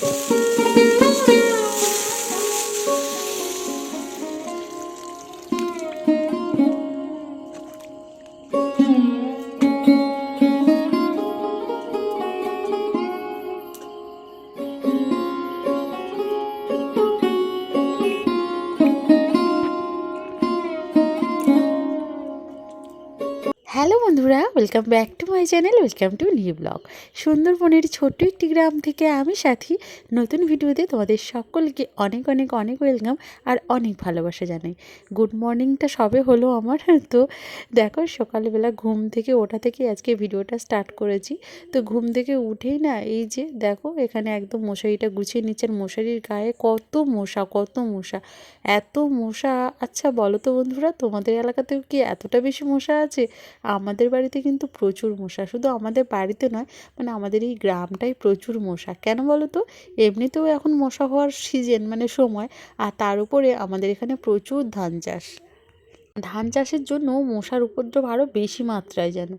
Hello বন্ধুরা welcome back to my channel, welcome to new blog. সুন্দরবনের ছোট্ট একটি গ্রাম থেকে আমি সাথী। নতুন ভিডিওতে তোমাদের সকলকে অনেক অনেক অনেক ওয়েলকাম আর অনেক ভালোবাসা জানাই। গুড মর্নিংটা সবে হলো আমার, তো দেখো সকালবেলা ঘুম থেকে ওঠা থেকে আজকে ভিডিওটা স্টার্ট করেছি। তো ঘুম থেকে উঠেই না, এই যে দেখো এখানে একদম মশারিটা গুছিয়ে নিচ্ছেন মশারির গায়ে কত মশা কত মশা। এত মশা আচ্ছা বলো তো বন্ধুরা, তোমাদের এলাকাতেও কি এতটা বেশি মশা আছে? আমাদের বাড়িতে কিন্তু প্রচুর মশা। শুধু আমাদের বাড়িতে নয় মানে আমাদের এই গ্রামটাই প্রচুর মশা। কেন বলো তো? এমনিতেও এখন মশা হওয়ার সিজন মানে সময়, আর তার উপরে আমাদের এখানে প্রচুর ধান চাষ। ধান চাষের জন্য মশার উপদ্রব আরও বেশি মাত্রায় যেন।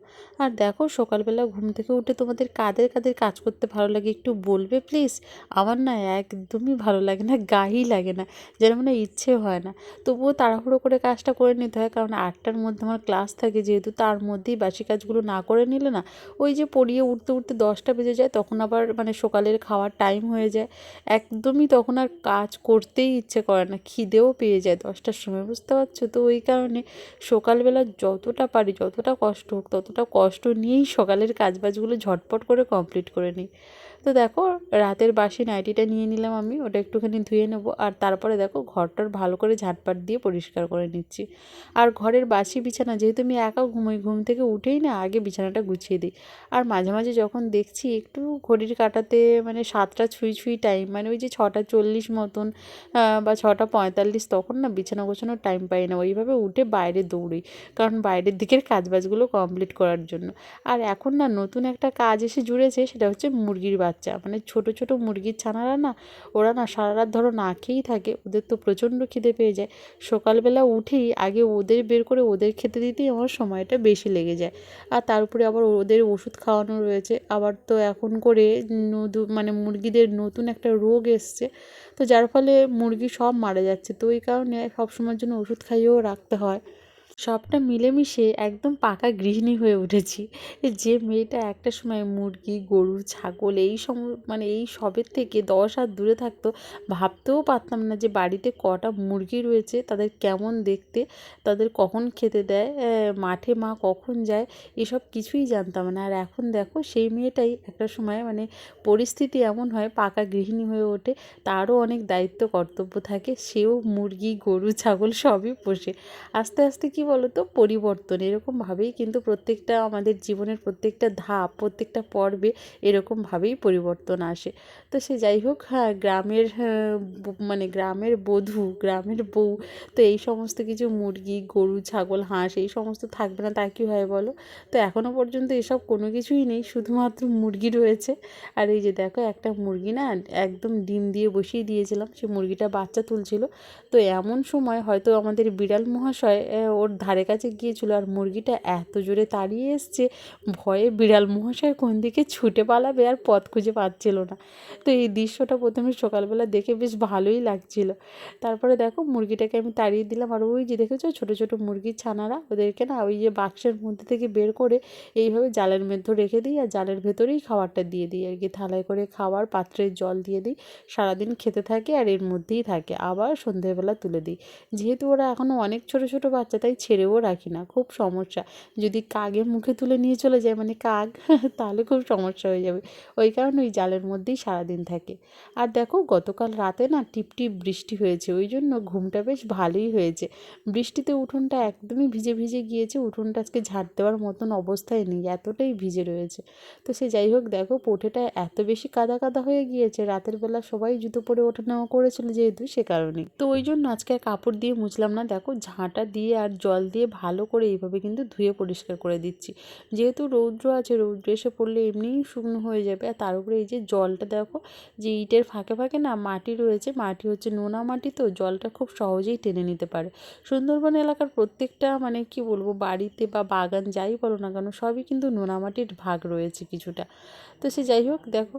আর দেখো, সকালবেলা ঘুম থেকে উঠে তোমাদের কাদের কাদের কাজ করতে ভালো লাগে একটু বলবে প্লিজ আমার না একদমই ভালো লাগে না গায়েই লাগে না, যেন মানে ইচ্ছে হয় না। তবুও তাড়াহুড়ো করে কাজটা করে নিতে হয়, কারণ আটটার মধ্যে আমার ক্লাস থাকে, যেহেতু তার মধ্যেই বাসি কাজগুলো না করে নিলে না, ওই যে পড়িয়ে উঠতে উঠতে দশটা বেজে যায়, তখন আবার মানে সকালের খাওয়ার টাইম হয়ে যায়। একদমই তখন আর কাজ করতেই ইচ্ছে করে না, খিদেও পেয়ে যায় দশটার সময়, বুঝতে পারছ? তো ওই কারণে সকালবেলা যতটা পারি, যতটা কষ্ট হোক, ততটা কষ্ট নিয়েই সকালের কাজবাজগুলো ঝটপট করে কমপ্লিট করে নিই। তো দেখো, রাতের বাসি নাইটিটা নিয়ে নিলাম আমি, ওটা একটুখানি ধুয়ে নেব। আর তারপরে দেখো, ঘরটার ভালো করে ঝাঁটপাট দিয়ে পরিষ্কার করে নিচ্ছি। আর ঘরের বাসি বিছানা, যেহেতু আমি একা ঘুমোই, ঘুম থেকে উঠেই না, আগে বিছানাটা গুছিয়ে দিই। আর মাঝে মাঝে যখন দেখছি একটু ঘড়ির কাটাতে মানে সাতটা ছুঁই ছুঁই টাইম মানে ওই যে ছটা চল্লিশ মতন বা ছটা পঁয়তাল্লিশ, তখন না বিছানা গোছানোর টাইম পাই না। ওইভাবে উঠে বাইরে দৌড়ি, কারণ বাইরের দিকের কাজবাজগুলো কমপ্লিট করার জন্য। আর এখন না নতুন একটা কাজ এসে জুড়েছে, সেটা হচ্ছে মুরগির বাচ্চা মানে ছোট ছোট মুরগির ছানারা না, ওরা না সারা রাত ধরো না খেয়েই থাকে, ওদের তো প্রচণ্ড খিদে পেয়ে যায়। সকালবেলা উঠেই আগে ওদের বের করে ওদের খেতে দিতেই আমার সময়টা বেশি লেগে যায়। আর তার উপরে আবার ওদের ওষুধ খাওয়ানো রয়েছে। আবার তো এখন করে মানে মুরগিদের নতুন একটা রোগ এসছে। তো যার ফলে মুরগি সব মারা যাচ্ছে। তো এই কারণে সবসময়ের জন্য ওষুধ খাইয়েও রাখতে হয়। সবটা মিলেমিশে একদম পাকা গৃহিণী হয়ে উঠেছি। যে মেয়েটা একটা সময় মুরগি, গরু, ছাগল এই সম মানে এই সবের থেকে দশ হাত দূরে থাকতো, ভাবতেও পারতাম না যে বাড়িতে কটা মুরগি রয়েছে, তাদের কেমন দেখতে, তাদের কখন খেতে দেয় মাঠে মা কখন যায়, এসব কিছুই জানতাম না। আর এখন দেখো সেই মেয়েটাই একটা সময় মানে পরিস্থিতি এমন হয়, পাকা গৃহিণী হয়ে ওঠে, তারও অনেক দায়িত্ব, কর্তব্য থাকে, সেও মুরগি, গরু, ছাগল সবই পোষে। আস্তে আস্তে কি বলো তো পরিবর্তন এরকমভাবেই কিন্তু প্রত্যেকটা আমাদের জীবনের প্রত্যেকটা ধাপ প্রত্যেকটা পর্বে এরকমভাবেই পরিবর্তন আসে। তো সে যাই হোক হ্যাঁ গ্রামের হ্যাঁ, মানে গ্রামের বধূ গ্রামের বউ তো এই সমস্ত কিছু মুরগি গরু ছাগল হাঁস এই সমস্ত থাকবে না তা কী হয় বলো? তো এখনও পর্যন্ত এসব কোনো কিছুই নেই শুধুমাত্র মুরগি রয়েছে। আর এই যে দেখো একটা মুরগি না একদম ডিম দিয়ে বসিয়ে দিয়েছিলাম সে মুরগিটা বাচ্চা তুলছিল। তো এমন সময় হয়তো আমাদের বিড়াল মহাশয় ওর ধারে কাছে গিয়েছিল আর মুরগিটা এত জোরে তাড়িয়ে এসছে, ভয়ে বিড়াল মহাশয় কোন দিকে ছুটে পালাবে আর পথ খুঁজে পাচ্ছিল না। তো এই দৃশ্যটা প্রথমে সকালবেলা দেখে বেশ ভালোই লাগছিল। তারপরে দেখো মুরগিটাকে আমি তাড়িয়ে দিলাম আর ওই যে দেখেছ ছোটো ছোটো মুরগির ছানারা, ওদেরকে না ওই যে বাক্সের মধ্যে থেকে বের করে এইভাবে জালের মধ্যে রেখে দিই আর জালের ভেতরেই খাবারটা দিয়ে দিই আর কি। থালায় করে খাবার পাত্রের জল দিয়ে দিই, সারাদিন খেতে থাকে আর এর মধ্যেই থাকে। আবার সন্ধেবেলা তুলে দিই। যেহেতু ওরা এখনও অনেক ছোট ছোট বাচ্চা, তাই ছেড়েও রাখি না, খুব সমস্যা। যদি কাকের মুখে তুলে নিয়ে চলে যায় মানে কাক তাহলে খুব সমস্যা হয়ে যাবে। ওই কারণে ওই জালের মধ্যেই সারাদিন থাকে। আর দেখো, গতকাল রাতে না টিপটিপ বৃষ্টি হয়েছে, ওই জন্য ঘুমটা বেশ ভালোই হয়েছে। বৃষ্টিতে উঠোনটা একদমই ভিজে ভিজে গিয়েছে, উঠোনটা আজকে ঝাড় দেওয়ার মতন অবস্থায় নেই, এতটাই ভিজে রয়েছে। তো সে যাই হোক, দেখো, পোঠেটা এত বেশি কাদা কাদা হয়ে গিয়েছে, রাতের বেলা সবাই জুতো পরে ওঠা নেওয়া করেছিল যেহেতু সে কারণে তো ওই জন্য আজকে কাপড় দিয়ে মুছলাম না, দেখো, ঝাঁটা দিয়ে আর জল জল দিয়ে ভালো করে এইভাবে কিন্তু ধুয়ে পরিষ্কার করে দিচ্ছি। যেহেতু রৌদ্র আছে, রৌদ্র এসে পড়লে এমনিই শুকনো হয়ে যাবে। আর তার উপরে এই যে জলটা দেখো, যে ইটের ফাঁকে ফাঁকে না মাটি রয়েছে, মাটি হচ্ছে নোনা মাটি তো, জলটা খুব সহজেই টেনে নিতে পারে। সুন্দরবন এলাকার প্রত্যেকটা মানে কি বলব, বাড়িতে বা বাগান যাই বলো না কেন, সবই কিন্তু নোনা মাটির ভাগ রয়েছে কিছুটা। তো সে যাই হোক, দেখো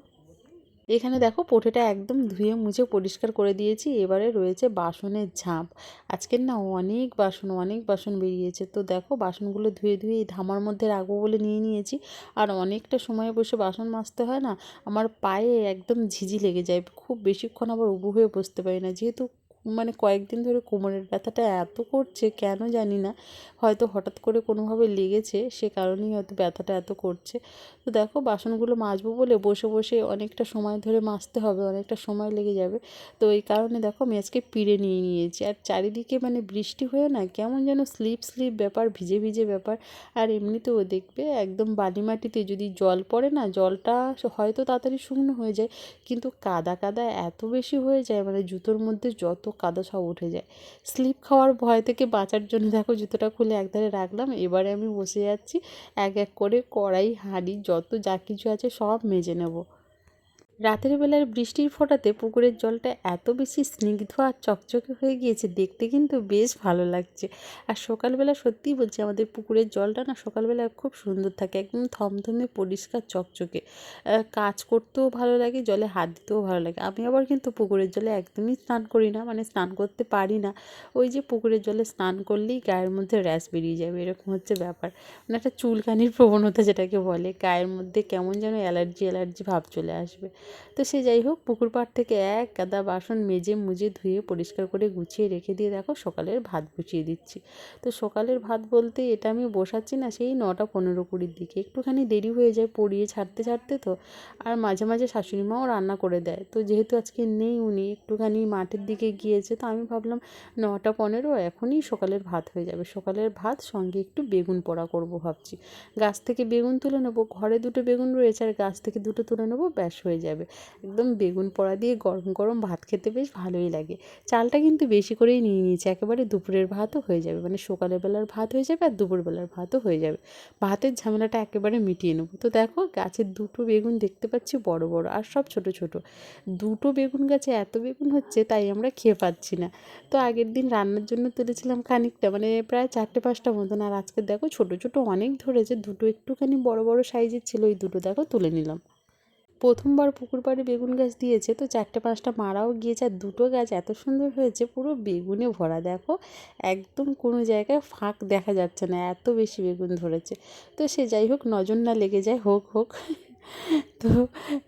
এখানে দেখো পোটেটা একদম ধুয়ে মুছে পরিষ্কার করে দিয়েছি। এবারে রয়েছে বাসনের ঝাঁপ। আজকের না অনেক বাসন অনেক বাসন বেরিয়েছে। তো দেখো বাসনগুলো ধুয়ে ধুয়ে এই ধামার মধ্যে রাখব বলে নিয়ে নিয়েছি। আর অনেকটা সময় বসে বাসন মাজতে হয় না, আমার পায়ে একদম ঝিঝি লেগে যায়। খুব বেশিক্ষণ আবার উবু হয়ে বসতে পারি না। যেহেতু মানে কয়েকদিন ধরে কোমরের ব্যথাটা এত করছে, কেন জানি না। হয়তো হঠাৎ করে কোনোভাবে লেগেছে, সে কারণেই হয়তো ব্যথাটা এত করছে। তো দেখো, বাসনগুলো মাজবো বলে বসে বসে অনেকটা সময় ধরে মাজতে হবে, অনেকটা সময় লেগে যাবে। তো এই কারণে দেখো, আমি আজকে পিড়ে নিয়ে নিয়েছি। আর চারিদিকে মানে বৃষ্টি হয়ে না, কেমন যেন স্লিপ স্লিপ ব্যাপার, ভিজে ভিজে ব্যাপার। আর এমনিতেও দেখবে, একদম বালি মাটিতে যদি জল পড়ে না, জলটা হয়তো তাড়াতাড়ি শুকনো হয়ে যায়। কিন্তু কাদা কাদা এত বেশি হয়ে যায় মানে জুতোর মধ্যে যত কাদা সব উঠে যায়। স্লিপ খাওয়ার ভয় থেকে বাঁচার জন্য দেখো জুতোটা খুলে একধারে রাখলাম, এবারে আমি বসে যাচ্ছি, এক এক করে কড়াই, হাঁড়ি, যত যা কিছু আছে সব মেজে নেব। রাতের বেলার বৃষ্টির ফোঁটাতে পুকুরের জলটা এত বেশি স্নিগ্ধ আর চকচকে হয়ে গিয়েছে, দেখতে কিন্তু বেশ ভালো লাগছে। আর সকালবেলা সত্যিই বলছি, আমাদের পুকুরের জলটা না সকালবেলা খুব সুন্দর থাকে, একদম থমথমে পরিষ্কার চকচকে। কাজ করতেও ভালো লাগে, জলে হাত দিতেও ভালো লাগে। আমি আবার কিন্তু পুকুরের জলে একদমই স্নান করি না মানে স্নান করতে পারি না। ওই যে পুকুরের জলে স্নান করলেই গায়ের মধ্যে র্যাশ বেরিয়ে যাবে, এরকম হচ্ছে ব্যাপার। মানে একটা চুলকানির প্রবণতা যেটাকে বলে, গায়ের মধ্যে কেমন যেন অ্যালার্জি অ্যালার্জি ভাব চলে আসবে। তো সে যাই হোক, পুকুর পাড় থেকে এক গাদা বাসন মেজে মুজে ধুয়ে পরিষ্কার করে গুছিয়ে রেখে দিয়ে দেখো সকালের ভাত বসিয়ে দিচ্ছি। তো সকালের ভাত বলতে এটা আমি বসাচ্ছি না, সেই নটা পনেরো কুড়ির দিকে। একটুখানি দেরি হয়ে যায় পড়িয়ে ছাড়তে ছাড়তে তো, আর মাঝে মাঝে শাশুড়ি মাও রান্না করে দেয়। তো যেহেতু আজকে নেই উনি, একটুখানি মাঠের দিকে গিয়েছে, তো আমি ভাবলাম নটা পনেরো এখনই সকালের ভাত হয়ে যাবে। সকালের ভাত সঙ্গে একটু বেগুন পোড়া করব ভাবছি। গাছ থেকে বেগুন তুলে নেব, ঘরে দুটো বেগুন রয়েছে আর গাছ থেকে দুটো তুলে নেব, ব্যাস হয়ে যাবে। একদম বেগুন পোড়া দিয়ে গরম গরম ভাত খেতে বেশ ভালোই লাগে। চালটা কিন্তু বেশি করেই নিয়ে নিয়েছি, একেবারে দুপুরের ভাতও হয়ে যাবে। মানে সকালের বেলার ভাত হয়ে যাবে আর দুপুরবেলার ভাতও হয়ে যাবে। ভাতের ঝামেলাটা একেবারে মিটিয়ে নেব। তো দেখো গাছের দুটো বেগুন দেখতে পাচ্ছি বড় বড় আর সব ছোট ছোট। দুটো বেগুন গাছে এত বেগুন হচ্ছে তাই আমরা খেয়ে পাচ্ছি না। তো আগের দিন রান্নার জন্য তুলেছিলাম খানিকটা মানে প্রায় চারটে পাঁচটা মতন। আর আজকে দেখো ছোট ছোট অনেক ধরেছে, দুটো একটুখানি বড় বড় সাইজের ছিল ওই দুটো, দেখো তুলে নিলাম। প্রথমবার পুকুর পাড়ে বেগুন গাছ দিয়েছে, তো চারটে পাঁচটা মারাও গিয়েছে, আর দুটো গাছ এত সুন্দর হয়েছে, পুরো বেগুনে ভরা। দেখো, একদম কোনো জায়গায় ফাঁক দেখা যাচ্ছে না, এত বেশি বেগুন ধরেছে। তো সে যাই হোক, নজর না লেগে যায়, হোক হোক। তো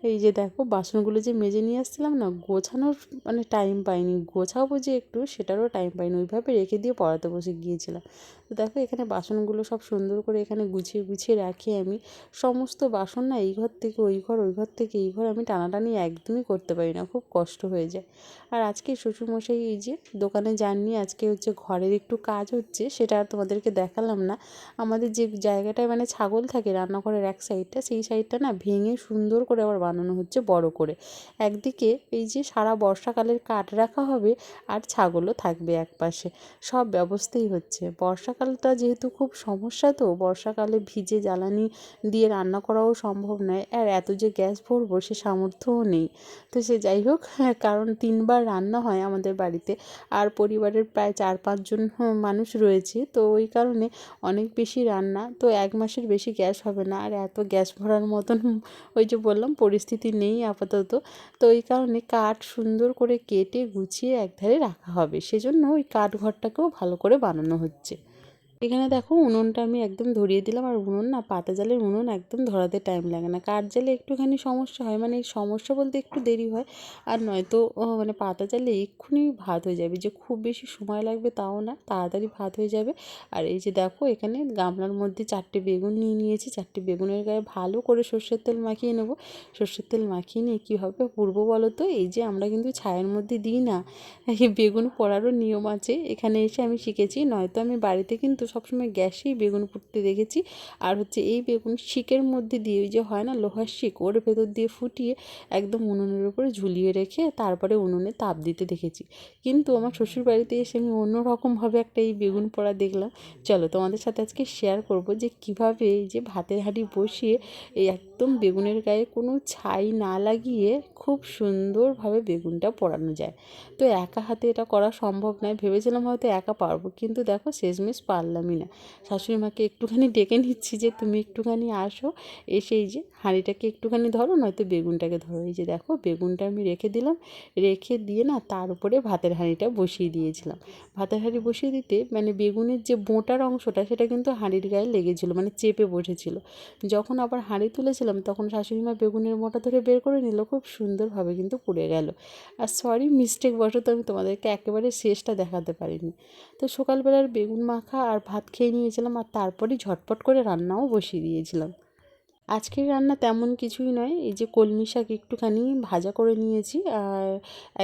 এই যে দেখো বাসনগুলো যে মেজে নিয়ে আসছিলাম না, গোছানোর মানে টাইম পাইনি। গোছাবো যে একটু, সেটারও টাইম পাইনি। ওইভাবে রেখে দিয়ে পড়াতে বসে গিয়েছিলাম। তো দেখো এখানে বাসনগুলো সব সুন্দর করে এখানে গুছিয়ে গুছিয়ে রাখি আমি। সমস্ত বাসন না এই ঘর থেকে ওই ঘর ওই ঘর থেকে এই ঘর আমি টানাটানি একদমই করতে পারি না। খুব কষ্ট হয়ে যায়। আর আজকে শ্বশুরমশাই এই যে দোকানে যাননি, আজকে হচ্ছে ঘরের একটু কাজ হচ্ছে, সেটা আর তোমাদেরকে দেখালাম না। আমাদের যে জায়গাটায় মানে ছাগল থাকে রান্নাঘরের এক সাইডটা সেই সাইডটা না ভেঙে সুন্দর করে আবার বানানো হচ্ছে বড় করে। একদিকে এই যে সারা বর্ষাকালের কাঠ রাখা হবে আর ছাগলও থাকবে এক পাশে সব ব্যবস্থাই হচ্ছে। বর্ষাকালটা যেহেতু খুব সমস্যা তো, বর্ষাকালে ভিজে জ্বালানি দিয়ে রান্না করাও সম্ভব নয়। আর এত যে গ্যাস ভরবো সে সামর্থ্যও নেই। তো সে যাই হোক, কারণ তিনবার রান্না হয় আমাদের বাড়িতে। আর পরিবারের প্রায় চার পাঁচজন মানুষ রয়েছে। তো ওই কারণে অনেক বেশি রান্না, তো এক মাসের বেশি গ্যাস হবে না। আর এত গ্যাস ভরার মতন ওই যে বললাম পরিস্থিতি নেই আপাতত। তো ওই কারণে কাঠ সুন্দর করে কেটে গুছিয়ে একধারে রাখা হবে। সেজন্য ওই কাঠ ঘরটাকেও ভালো করে বানানো হচ্ছে। এখানে দেখো উনুনটা আমি একদম ধরিয়ে দিলাম আর উনুন না, পাতা জালের উনুন একদম ধরাতে টাইম লাগে না। কাঠ জালে একটুখানি সমস্যা হয় মানে সমস্যা বলতে একটু দেরি হয়। আর নয়তো মানে পাতা জালে এক্ষুনি ভাত হয়ে যাবে, যে খুব বেশি সময় লাগবে তাও না, তাড়াতাড়ি ভাত হয়ে যাবে। আর এই যে দেখো এখানে গামলার মধ্যে চারটে বেগুন নিয়ে নিয়েছি, চারটে বেগুনের গায়ে ভালো করে সর্ষের তেল মাখিয়ে নেব। সর্ষের তেল মাখিয়ে নিয়ে কী হবে পূর্ব বলো তো? এই যে আমরা কিন্তু ছায়ের মধ্যে দিই না বেগুন পড়ারও নিয়ম আছে। এখানে এসে আমি শিখেছি, নয়তো আমি বাড়িতে কিন্তু সবসময় গ্যাসেই বেগুন ফুটতে দেখেছি। আর হচ্ছে এই বেগুন শিকের মধ্যে দিয়ে ওই যে হয় না, লোহার শিক, ওর ভেতর দিয়ে ফুটিয়ে একদম উনুনের উপরে ঝুলিয়ে রেখে তারপরে উনুনে তাপ দিতে দেখেছি। কিন্তু আমার শ্বশুর বাড়িতে এসে আমি অন্যরকমভাবে একটা এই বেগুন পোড়া দেখলাম। চলো তোমাদের সাথে আজকে শেয়ার করব যে কীভাবে এই যে ভাতের হাঁড়ি বসিয়ে এই একদম বেগুনের গায়ে কোনো ছাই না লাগিয়ে খুব সুন্দরভাবে বেগুনটা পোড়ানো যায়। তো একা হাতে এটা করা সম্ভব নয়, ভেবেছিলাম হয়তো একা পারব, কিন্তু দেখো শেষমেশ পারলামই না। শাশুড়ি মাকে একটুখানি ডেকে নিচ্ছি যে, তুমি একটুখানি আসো। এসে এই যে হাঁড়িটাকে একটুখানি ধরো, নয়তো বেগুনটাকে ধরো। এই যে দেখো, বেগুনটা আমি রেখে দিলাম। রেখে দিয়ে না তার উপরে ভাতের হাঁড়িটা বসিয়ে দিয়েছিলাম। ভাতের হাঁড়ি বসিয়ে দিতে মানে বেগুনের যে বোঁটার অংশটা, সেটা কিন্তু হাঁড়ির গায়ে লেগেছিলো মানে চেপে বসেছিল। যখন আবার হাঁড়ি তুলেছিলাম, তখন শাশুড়ি মা বেগুনের মোটা ধরে বের করে নিল, খুব সুন্দরভাবে কিন্তু পুড়ে গেল। আর সরি মিস্টেক বশত আমি তোমাদেরকে একেবারে শেষটা দেখাতে পারিনি। তো সকালবেলার বেগুন মাখা আর ভাত খেয়ে নিয়েছিলাম আর তারপরেই ঝটপট করে রান্নাও বসিয়ে দিয়েছিলাম। আজকের রান্না তেমন কিছুই নয়। এই যে কলমি শাক একটুখানি ভাজা করে নিয়েছি আর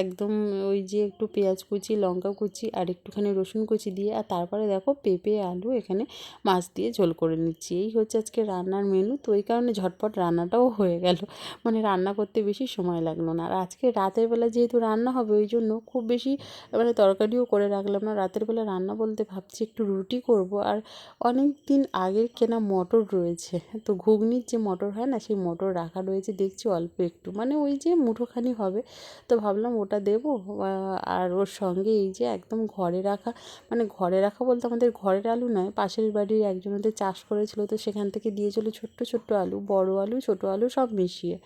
একদম ওই যে একটু পেঁয়াজ কুচি, লঙ্কা কুচি আর একটুখানি রসুন কুচি দিয়ে আর তারপরে দেখো পেঁপে, আলু এখানে মাছ দিয়ে ঝোল করে নিচ্ছি। এই হচ্ছে আজকে রান্নার মেনু তো ওই কারণে ঝটপট রান্নাটাও হয়ে গেল। মানে রান্না করতে বেশি সময় লাগল না। আর আজকে রাতের বেলা যেহেতু রান্না হবে, ওই জন্য খুব বেশি মানে তরকারিও করে রাখলাম না। রাতের বেলা রান্না বলতে ভাবছি একটু রুটি করব। আর অনেক দিন আগের কেনা মটর রয়েছে। তো ঘুগনির যে মটর হয় না, সেই মটর রাখা রয়েছে, দেখছি অল্প একটু। মানে ওই যে মুঠোখানি হবে। তো ভাবলাম ওটা দেবো। আর ওর সঙ্গে এই যে একদম ঘরে রাখা মানে ঘরে রাখা বলতে আমাদের ঘরের আলু নয়, পাশের বাড়ির একজন ওদের চাষ করেছিল, তো সেখান থেকে দিয়েছিল ছোট্ট ছোট্ট আলু, বড় আলু, ছোট আলু সব মিশিয়ে।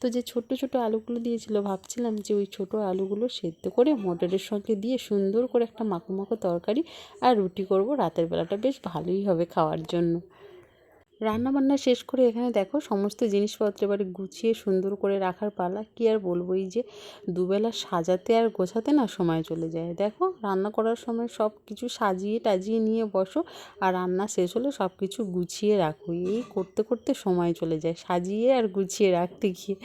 তো যে ছোট্ট ছোট আলুগুলো দিয়েছিল, ভাবছিলাম যে ওই ছোট আলুগুলো সেদ্ধ করে মটরের সঙ্গে দিয়ে সুন্দর করে একটা মাখো মাখো তরকারি আর রুটি করব রাতের বেলাটা। বেশ ভালোই হবে খাওয়ার জন্য। রান্নাবান্না শেষ করে এখানে দেখো সমস্ত জিনিসপত্র এবারে গুছিয়ে সুন্দর করে রাখার পালা। কী আর বলব, এই যে দুবেলা সাজাতে আর গোছাতে না সময় চলে যায়। দেখো রান্না করার সময় সব কিছু সাজিয়ে টাজিয়ে নিয়ে বসো আর রান্না শেষ হলে সব কিছু গুছিয়ে রাখো। এই করতে করতে সময় চলে যায়, সাজিয়ে আর গুছিয়ে রাখতে গিয়ে।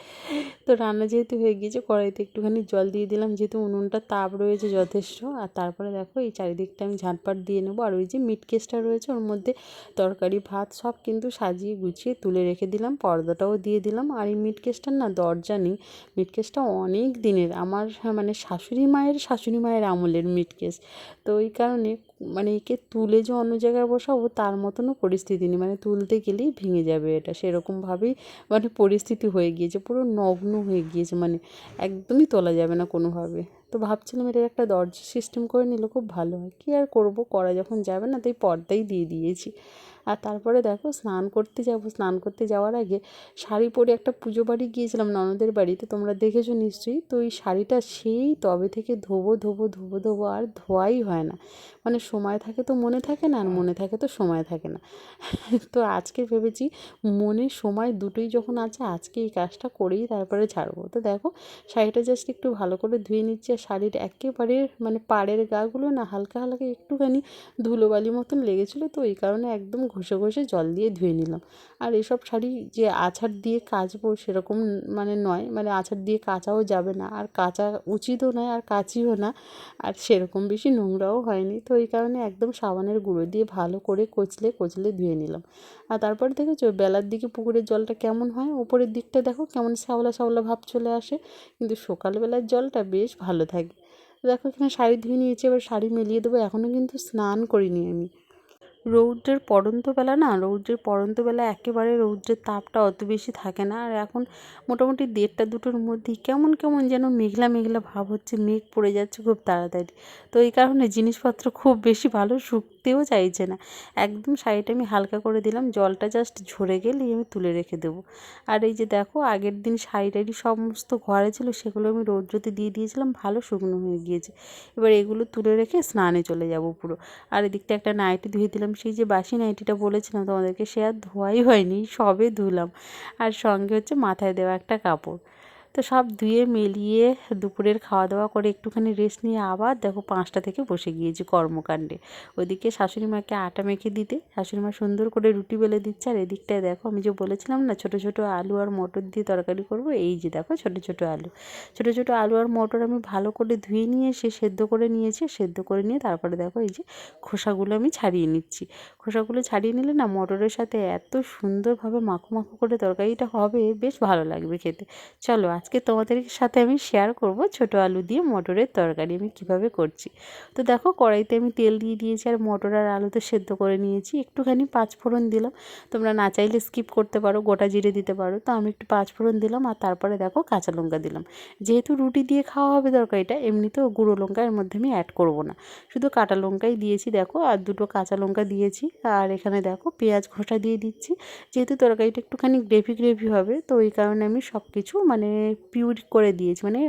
তো রান্না যেহেতু হয়ে গিয়েছে, কড়াইতে একটুখানি জল দিয়ে দিলাম, যেহেতু উনুনটা তাপ রয়েছে যথেষ্ট। আর তারপরে দেখো এই চারিদিকটা আমি ঝাঁটপাট দিয়ে নেব। আর ওই যে মিট কেসটা রয়েছে, ওর মধ্যে তরকারি, ভাত সব কিন্তু কিন্তু সাজিয়ে গুছিয়ে তুলে রেখে দিলাম। পর্দাটাও দিয়ে দিলাম। আর এই মিট কেসটার না দরজা নেই। মিট কেসটা অনেক দিনের। আমার হ্যাঁ, মানে শাশুড়ি মায়ের শাশুড়ি মায়ের আমলের মিট কেস। তো ওই কারণে মানে একে তুলে যে অন্য জায়গায় বসাবো তার মতনও পরিস্থিতি নেই। মানে তুলতে গেলেই ভেঙে যাবে এটা। সেরকমভাবেই মানে পরিস্থিতি হয়ে গিয়েছে। পুরো নগ্ন হয়ে গিয়েছে। মানে একদমই তোলা যাবে না কোনোভাবে। তো ভাবছিলাম এটা একটা দরজা সিস্টেম করে নিলে খুব ভালো হয়। কী আর করব? করা যখন যাবে না তাই পর্দাই দিয়ে দিয়েছি। আর তারপরে দেখো স্নান করতে যাব, স্নান করতে যাওয়ার আগে শাড়ি পরে একটা পুজো বাড়ি গিয়েছিলাম ননদের বাড়িতে, তোমরা দেখেছ নিশ্চয়ই। তো এই শাড়িটা সেই তবে থেকে ধোবো ধোবো ধোবো ধোবো আর ধোয়াই হয় না। মানে সময় থাকে তো মনে থাকে না, আর মনে থাকে তো সময় থাকে না। তো আজকে ভেবেছি মনে সময় দুটোই যখন আছে, আজকে এই কাজটা করেই তারপরে ছাড়বো। তো দেখো শাড়িটা জাস্ট একটু ভালো করে ধুয়ে নিচ্ছি আর শাড়ির একেবারে মানে পাড়ের গাগুলো না, হালকা হালকা একটুখানি ধুলোবালি মতন লেগেছিলো, তো এই কারণে একদম ঘষে ঘষে জল দিয়ে ধুয়ে নিলাম। আর এসব শাড়ি যে আছাড় দিয়ে কাচবো সেরকম মানে নয় মানে আছাড় দিয়ে কাচাও যাবে না। আর কাচা উচিতও নয়, আর কাচিও না। আর সেরকম বেশি নোংরাও হয়নি। তো এই কারণে একদম সাবানের গুঁড়ো দিয়ে ভালো করে কচলে কচলে ধুয়ে নিলাম। আর তারপর দেখেছ, বেলার দিকে পুকুরের জলটা কেমন হয়? ওপরের দিকটা দেখো, কেমন শ্যাওলা শ্যাওলা ভাব চলে আসে। কিন্তু সকালবেলার জলটা বেশ ভালো থাকে। দেখো এখানে শাড়ি ধুয়ে নিয়েছি, এবার শাড়ি মেলিয়ে দেবো। এখনও কিন্তু স্নান করিনি আমি। রৌদ্রের পড়ন্ত বেলা না, রৌদ্রের পড়ন্ত বেলা একেবারে রৌদ্রের তাপটা অত বেশি থাকে না। আর এখন মোটামুটি দেড়টা দুটোর মধ্যেই কেমন কেমন যেন মেঘলা মেঘলা ভাব হচ্ছে, মেঘ পড়ে যাচ্ছে খুব তাড়াতাড়ি। তো এই কারণে জিনিসপত্র খুব বেশি ভালো শুকতেও চাইছে না। একদম শাড়িটা আমি হালকা করে দিলাম, জলটা জাস্ট ঝরে গেলেই আমি তুলে রেখে দেবো। আর এই যে দেখো, আগের দিন শাড়ি টাড়ি সমস্ত ঘরে ছিল, সেগুলো আমি রৌদ্রতে দিয়ে দিয়েছিলাম, ভালো শুকনো হয়ে গিয়েছে। এবার এগুলো তুলে রেখে স্নানে চলে যাব পুরো। আর এদিকটা একটা নাইটি ধুয়ে দিলাম সেই যে বাসি নাইটিটা বলেছিলাম তোমাদেরকে, সে আর ধোয়াই হয়নি, সবে ধুলাম। আর সঙ্গে হচ্ছে মাথায় দেওয়া একটা কাপড়। তো সব ধুয়ে, মেলিয়ে দুপুরের খাওয়া দাওয়া করে একটুখানি রেস্ট নিয়ে আবার দেখো পাঁচটা থেকে বসে গিয়েছি কর্মকাণ্ডে। ওদিকে শাশুড়ি মাকে আটা মেখে দিতে, শাশুড়ি মা সুন্দর করে রুটি বেলে দিচ্ছে। আর এদিকটায় দেখো আমি যে বলেছিলাম না, ছোটো ছোটো আলু আর মটর দিয়ে তরকারি করব, এই যে দেখো ছোটো ছোটো আলু। ছোটো ছোটো আলু আর মটর আমি ভালো করে ধুয়ে নিয়ে এসে সেদ্ধ করে নিয়েছি, সেদ্ধ করে নিয়ে তারপরে দেখো এই যে খোসাগুলো আমি ছাড়িয়ে নিচ্ছি। খোসাগুলো ছাড়িয়ে নিলে না মটরের সাথে এত সুন্দরভাবে মাখো মাখো করে তরকারিটা হবে, বেশ ভালো লাগবে খেতে। চলো আজকে তোমাদের সাথে আমি শেয়ার করব ছোটো আলু দিয়ে মটরের তরকারি আমি কীভাবে করছি। তো দেখো কড়াইতে আমি তেল দিয়ে দিয়েছি আর মটর আর আলুতে সেদ্ধ করে নিয়েছি। একটুখানি পাঁচ ফোড়ন দিলাম। তোমরা না চাইলে স্কিপ করতে পারো, গোটা জিরে দিতে পারো। তো আমি একটু পাঁচ ফোড়ন দিলাম আর তারপরে দেখো কাঁচা লঙ্কা দিলাম। যেহেতু রুটি দিয়ে খাওয়া হবে তরকারিটা, এমনিতেও গুঁড়ো লঙ্কা এর মধ্যে আমি অ্যাড করব না। শুধু কাঁটা লঙ্কাই দিয়েছি দেখো আর দুটো কাঁচা লঙ্কা দিয়েছি। আর এখানে দেখো পেঁয়াজ ঘষা দিয়ে দিচ্ছি। যেহেতু তরকারিটা একটুখানি গ্রেভি গ্রেভি হবে, তো ওই কারণে আমি সব কিছু মানে পিউর করে দিয়েছি মানে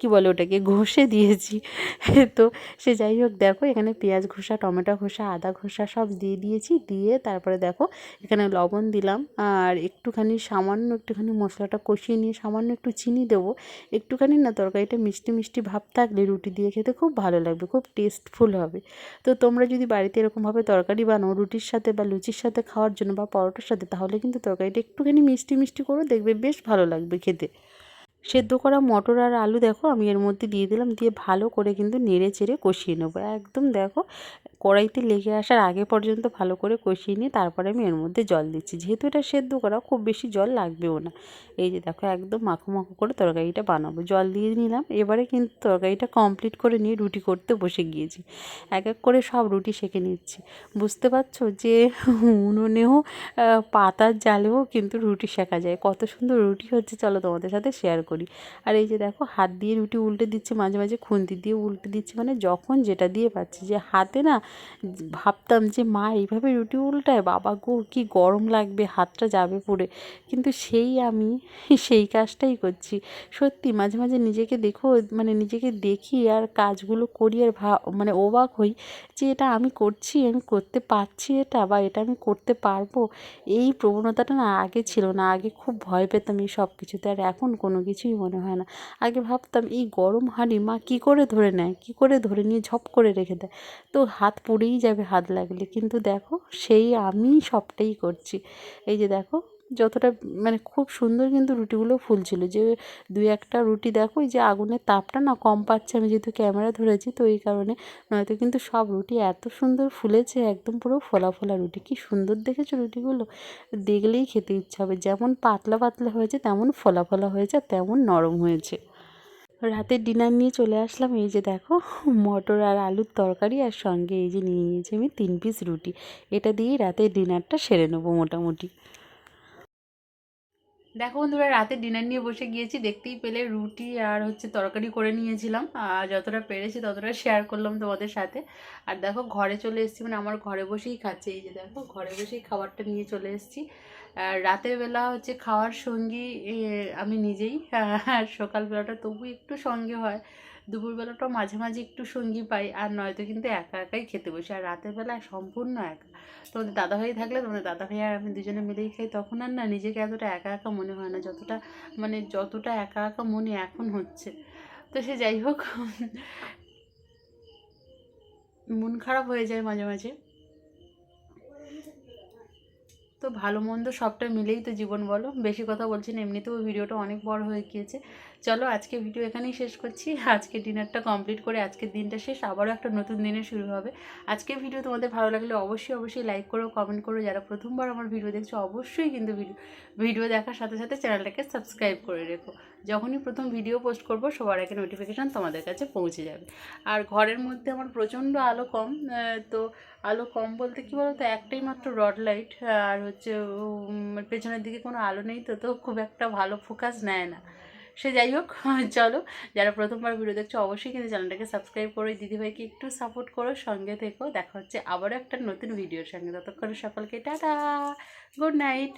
কি বলে ওটাকে, ঘষে দিয়েছি। তো সে যাই হোক, দেখো এখানে পেঁয়াজ ঘষা, টমেটো ঘষা, আদা ঘষা সব দিয়ে দিয়েছি, দিয়ে তারপরে দেখো এখানে লবণ দিলাম। আর একটুখানি সামান্য একটুখানি মশলাটা কষিয়ে নিয়ে সামান্য একটু চিনি দেবো। একটুখানি না, তরকারিটা মিষ্টি মিষ্টি ভাব থাকলে রুটি দিয়ে খেতে খুব ভালো লাগবে, খুব টেস্টফুল হবে। তো তোমরা যদি বাড়িতে এরকমভাবে তরকারি বানাও, রুটির সাথে বা লুচির সাথে খাওয়ার জন্য বা পরোটার সাথে, তাহলে কিন্তু তরকারিটা একটুখানি মিষ্টি মিষ্টি করে দেখবে বেশ ভালো লাগবে খেতে। সেদ্ধ করা মটর আর আলু দেখো, আমি এর মধ্যে দিয়ে দিলাম, দিয়ে ভালো করে কিন্তু নেড়ে চেড়ে কষিয়ে নেব। একদম দেখো, কড়াইতে লেগে আসার আগে পর্যন্ত ভালো করে কষিয়ে নিয়ে তারপরে আমি এর মধ্যে জল দিচ্ছি। যেহেতু এটা সেদ্ধ করা, খুব বেশি জল লাগবেও না। এই যে দেখো, একদম মাখো মাখো করে তরকারিটা বানাবো। জল দিয়ে নিলাম, এবারে কিন্তু তরকারিটা কমপ্লিট করে নিয়ে রুটি করতে বসে গিয়েছি। এক এক করে সব রুটি সেঁকে নিচ্ছি। বুঝতে পারছ যে উনুনেও পাতার জালেও কিন্তু রুটি শেখা যায়। কত সুন্দর রুটি হচ্ছে, চলো তোমাদের সাথে শেয়ার করি। আর এই যে দেখো, হাত দিয়ে রুটি উল্টে দিচ্ছে, মাঝে মাঝে খুন্তি দিয়ে উল্টে দিচ্ছে মানে যখন যেটা দিয়ে পাচ্ছি যে হাতে না ভাবতাম যে, মা, এইভাবে রুটি উল্টায়? বাবা গো, কি গরম লাগবে, হাতটা যাবে পুড়ে। কিন্তু সেই আমি সেই কাজটাই করছি। সত্যি, মাঝে মাঝে নিজেকে দেখো মানে নিজেকে দেখি আর কাজগুলো করি আর ভা মানে অবাক হই যে, এটা আমি করছি, আমি করতে পারছি এটা বা এটা আমি করতে পারব? এই প্রবণতাটা না আগে ছিল না। আগে খুব ভয় পেতাম এই সব কিছুতে আর এখন কোনো কিছুই মনে হয় না। আগে ভাবতাম, এই গরম হাঁড়ি মা কী করে ধরে নেয়? কী করে ধরে নিয়ে ঝপ করে রেখে দেয়? তো হাত পুড়েই যাবে হাত লাগলে। কিন্তু দেখো, সেই আমি সবটাই করছি। এই যে দেখো যতটা মানে খুব সুন্দর কিন্তু রুটিগুলো ফুলছিল। যে দুই একটা রুটি দেখো যে আগুনের তাপটা না কম পাচ্ছে। আমি যেহেতু ক্যামেরা ধরেছি, তো এই কারণে নয়তো কিন্তু সব রুটি এত সুন্দর ফুলেছে, একদম পুরো ফোলা ফোলা রুটি। কি সুন্দর দেখেছ রুটিগুলো? দেখলেই খেতে ইচ্ছা হবে। যেমন পাতলা পাতলা হয়েছে, তেমন ফোলা ফোলা হয়েছে তেমন নরম হয়েছে। রাতের ডিনার নিয়ে চলে আসলাম, এই যে দেখো, মটর আর আলুর তরকারি, আর সঙ্গে এই যে নিয়ে নিয়েছি আমি তিন পিস রুটি। এটা দিয়েই রাতের ডিনারটা সেরে নেব মোটামুটি। দেখো বন্ধুরা, রাতে ডিনার নিয়ে বসে গিয়েছি, দেখতেই পেলে রুটি আর হচ্ছে তরকারি করে নিয়েছিলাম। আর যতটা পেরেছি ততটা শেয়ার করলাম তোমাদের সাথে। আর দেখো ঘরে চলে এসেছি মানে আমার ঘরে বসেই খাচ্ছে। এই যে দেখো, ঘরে বসেই খাবারটা নিয়ে চলে এসেছি। আর রাতের বেলা হচ্ছে খাওয়ার সঙ্গী আমি নিজেই। আর সকালবেলাটা তবু একটু সঙ্গে হয়। দুপুরবেলাটাও মাঝে মাঝে একটু সঙ্গী পাই, আর নয়তো কিন্তু একা একাই খেতে বসি, আর রাতের বেলা সম্পূর্ণ একা। তোমাদের দাদা ভাই থাকলে তোমাদের দাদা ভাই আর আমি দুজনে মিলেই খাই, তখন আর না, নিজেকে এতটা একা একা মনে হয় না, যতটা মানে যতটা একা একা মনে এখন হচ্ছে। তো সে যাই হোক, মন খারাপ হয়ে যায় মাঝে মাঝে। তো ভালো মন্দ সবটা মিলেই তো জীবন বলো। বেশি কথা বলছি না, এমনিতেও ভিডিওটা অনেক বড় হয়ে গিয়েছে। চলো আজকে ভিডিও এখানেই শেষ করছি। আজকে ডিনারটা কমপ্লিট করে আজকের দিনটা শেষ। আবারও একটা নতুন দিনে শুরু হবে। আজকে ভিডিও তোমাদের ভালো লাগলে অবশ্যই অবশ্যই লাইক করো কমেন্ট করো। যারা প্রথমবার আমার ভিডিও দেখছ, অবশ্যই কিন্তু ভিডিও ভিডিও দেখার সাথে সাথে চ্যানেলটাকে সাবস্ক্রাইব করে রেখো। যখনই প্রথম ভিডিও পোস্ট করব, সবার আগে নোটিফিকেশান তোমাদের কাছে পৌঁছে যাবে। আর ঘরের মধ্যে আমার প্রচণ্ড আলো কম তো আলো কম বলতে কী বলতো? একটাই মাত্র রড লাইট আর হচ্ছে পেছনের দিকে কোনো আলো নেই তো তো খুব একটা ভালো ফোকাস নেয় না। সে যাই হোক, চলো, যারা প্রথমবার ভিডিও দেখছ, অবশ্যই কিন্তু চ্যানেলটাকে সাবস্ক্রাইব করো। দিদিভাইকে একটু সাপোর্ট করো, সঙ্গে থেকো। দেখা হচ্ছে আবারও একটা নতুন ভিডিওর সঙ্গে। ততক্ষণ সকলকে টাটা গুড নাইট